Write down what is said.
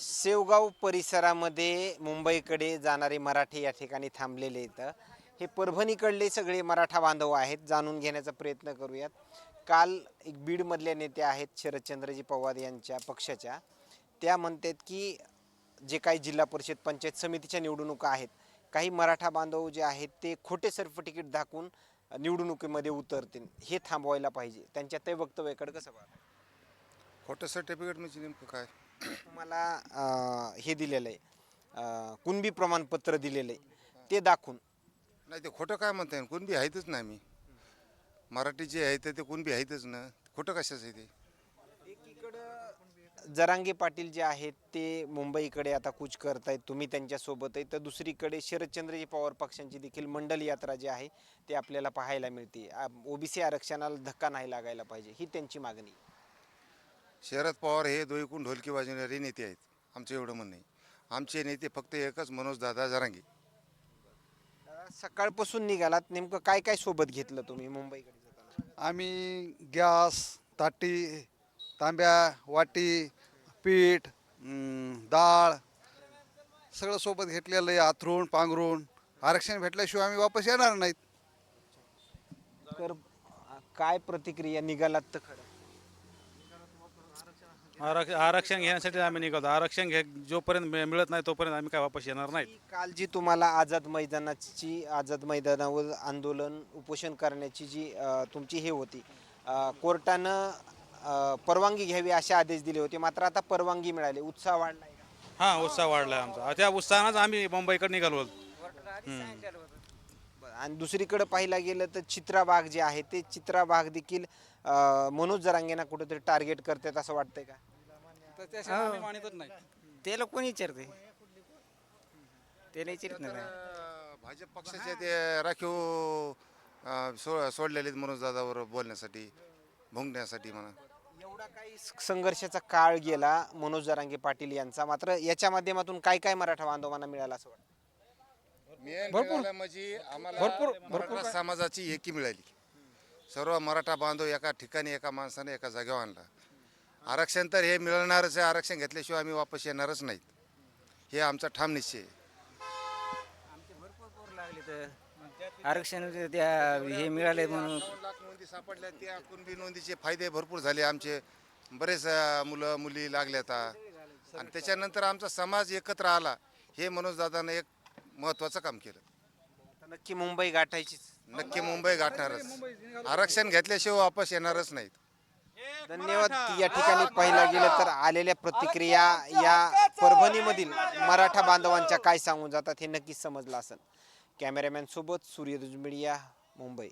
शेवगाव परिसरामध्ये मुंबईकडे जाणारे मराठी या ठिकाणी थांबलेले आहेत. हे परभणीकडले सगळे मराठा बांधव आहेत जाणून घेण्याचा प्रयत्न करूयात. काल एक बीडमधल्या नेत्या आहेत शरदचंद्रजी पवार यांच्या पक्षाच्या. त्या म्हणतात की जे काही जिल्हा परिषद पंचायत समितीच्या निवडणुका आहेत काही मराठा बांधव जे आहेत ते खोटे सर्टिफिकेट दाखवून निवडणुकीमध्ये उतरतील हे थांबवायला पाहिजे. त्यांच्या ते वक्तव्याकडे कसं पाहतात खोटं सर्टिफिकेट म्हणजे नेमकं काय? तुम्हाला अं, हे दिलेलं आहे अं, कुणबी प्रमाणपत्र दिलेलं आहे ते दाखवून. नाही ते खोटं काय म्हणता येईल कुणबी आहेतच ना आम्ही मराठी जे आहे ते कुणबी आहेतच ना. खोटं कशाचं आहे ते? एकीकडं जरांगे पाटील जे आहेत ते मुंबईकडे आता कूच करतायत. तुम्ही त्यांच्यासोबत आहे. तर दुसरीकडे शरदचंद्रजी पवार पक्षांची देखील मंडल यात्रा जी आहे ते आपल्याला पाहायला मिळते. ओबीसी आरक्षणाला धक्का नाही लागायला पाहिजे. ही त्यांची मागणी शरद पवार हे दोईकून ढोलकी वाजवणारे नेते आहेत. आमचं एवढं म्हणणं आहे. आमचे नेते फक्त एकच मनोज दादा जरांगे. सकाळपासून निघालात. नेमकं काय काय सोबत घेतलं तुम्ही मुंबईकडे जाताना? आम्ही गॅस ताटी तांब्या वाटी पीठ अं, डाळ सगळं सोबत घेतलेलं आहे आथरून पांघरून. आरक्षण भेटल्याशिवाय आम्ही वापस येणार नाहीत. तर अं, काय प्रतिक्रिया? निघालात तर खरं. आरक्ष आरक्षण घेण्यासाठी आम्ही निघालो आरक्षण घे जोपर्यंत मिळ- मिळत नाही तोपर्यंत आम्ही काय वापस येणार नाही काल जी तुम्हाला आझाद मैदानाची आझाद मैदानावर आंदोलन उपोषण करण्याची जी अ, तुमची हे होती अ, कोर्टानं अ, परवानगी घ्यावी असे आदेश दिले होते. मात्र आता परवानगी मिळाली. उत्साह वाढलाय. का? हां उत्साह वाढला आमचा. त्या उत्साहानंच आम्ही मुंबईकडे निघालो. आणि दुसरीकडे पाहिला गेलं तर चित्रा बाग जे आहे ते चित्रा बाग देखील मनोज जरांगेना कुठेतरी टार्गेट करतात असं वाटतंय का? तर त्याशिवाय आम्ही मानितच नाही. ते लोक कोणी विचारते? ते नाही विचारत ना काय? अं, भाजप पक्षाचे ते राखीव अं, सो सोडलेले आहेत मनोज दादावर बोलण्यासाठी भुंकण्यासाठी म्हणा. एवढा काही संघर्षाचा काळ गेला मनोज जरांगे पाटील यांचा. मात्र याच्या माध्यमातून काय काय मराठा बांधवांना मिळालं असं वाटतं? भरपूर. म्हणजे आम्हाला मराठा समाजाची एकी मिळाली. सर्व मराठा बांधव एका ठिकाणी एका माणसाने एका जागेवर आणला. आरक्षण तर हे मिळणारच आहे. आरक्षण घेतल्याशिवाय आम्ही वापस येणारच नाहीत. हे आमचा ठाम निश्चय आहे. आमचे भरपूर पोर लागले तर. आरक्षण त्या हे मिळाले म्हणून. दोन लाख नोंदी सापडल्या त्या कुणबी नोंदीचे फायदे भरपूर झाले आमचे. बरेच अं, मुलं मुली लागल्यात आणि त्याच्यानंतर आमचा समाज एकत्र आला. हे मनोज दादानं एक महत्वाचं काम केलं. आता नक्की मुंबई गाठायचीच. नक्की मुंबई गाठणारच. आरक्षण घेतल्याशिवाय वापस येणारच नाहीत. धन्यवाद. या ठिकाणी पाहिलं गेलं तर आलेल्या प्रतिक्रिया या परभणीमधील मराठा बांधवांच्या काय सांगून जातात हे नक्कीच समजलं असेल. कॅमेरामॅन सोबत सूर्यदुज मीडिया मुंबई.